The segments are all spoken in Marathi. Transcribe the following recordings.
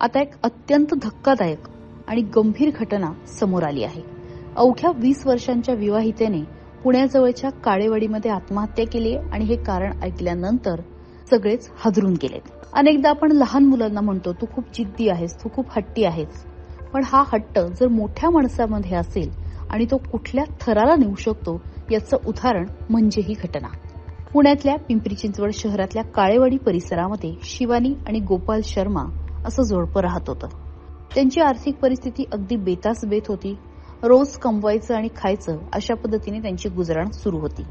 आता एक अत्यंत धक्कादायक आणि गंभीर घटना समोर आली आहे. अवघ्या वीस वर्षांच्या विवाहितेने पुण्याजवळच्या काळेवाडीमध्ये आत्महत्या केली आणि हे कारण ऐकल्यानंतर सगळेच हादरून गेलेत. अनेकदा आपण लहान मुलांना म्हणतो तू खूप जिद्दी आहेस तू खूप हट्टी आहेस. पण हा हट्ट जर मोठ्या माणसामध्ये असेल आणि तो कुठल्या थराला नेऊ शकतो याचं उदाहरण म्हणजे ही घटना. पुण्यातल्या पिंपरी चिंचवड शहरातल्या काळेवाडी परिसरामध्ये शिवानी आणि गोपाल शर्मा असं जोडपं राहत होतं. त्यांची आर्थिक परिस्थिती अगदी बेतास बेत होती. रोज कमवायचं आणि खायचं अशा पद्धतीने त्यांची गुजराण सुरू होती.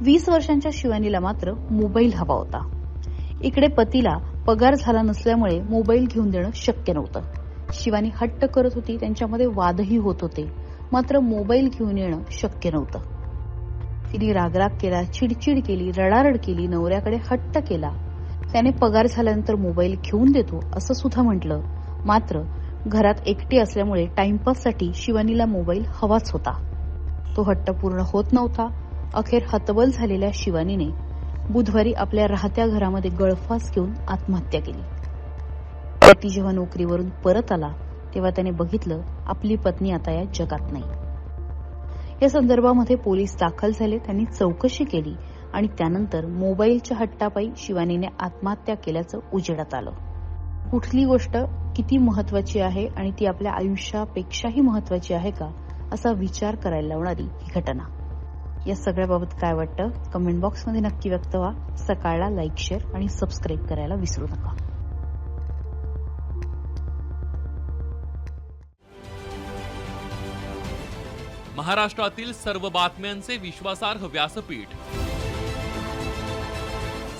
वीस वर्षांच्या शिवानीला मात्र मोबाईल हवा होता. इकडे पतीला पगार झाला नसल्यामुळे मोबाईल घेऊन देणं शक्य नव्हतं. शिवानी हट्ट करत होती त्यांच्यामध्ये वादही होत होते. मात्र मोबाईल घेऊन येणं शक्य नव्हतं. तिने रागराग केला चिडचिड केली रडारड केली नवऱ्याकडे हट्ट केला. त्याने पगार झाल्यानंतर मोबाईल घेऊन देतो असं सुद्धा म्हटलं. मात्र घरात एकटी असल्यामुळे टाइमपाससाठी शिवानीला मोबाईल हवाच होता. तो हट्ट पूर्ण होत नव्हता. अखेर हतबल झालेल्या शिवानीने बुधवारी आपल्या राहत्या घरामध्ये गळफास घेऊन आत्महत्या केली. पती जेव्हा नोकरीवरून परत आला तेव्हा त्याने बघितलं आपली पत्नी आता या जगात नाही. या संदर्भामध्ये पोलीस दाखल झाले त्यांनी चौकशी केली. आणि त्यानंतर मोबाईलच्या हट्टापायी शिवानीने आत्महत्या केल्याचं उजेडात आलं. कुठली गोष्ट किती महत्वाची आहे आणि ती आपल्या आयुष्यापेक्षाही महत्वाची आहे का असा विचार करायला लावणारी ही घटना. या सगळ्याबाबत काय वाटतं कमेंट बॉक्समध्ये नक्की व्यक्त व्हा. सकाळला लाईक शेअर आणि सबस्क्राईब करायला विसरू नका. महाराष्ट्रातील सर्व बातम्यांचे विश्वासार्ह व्यासपीठ.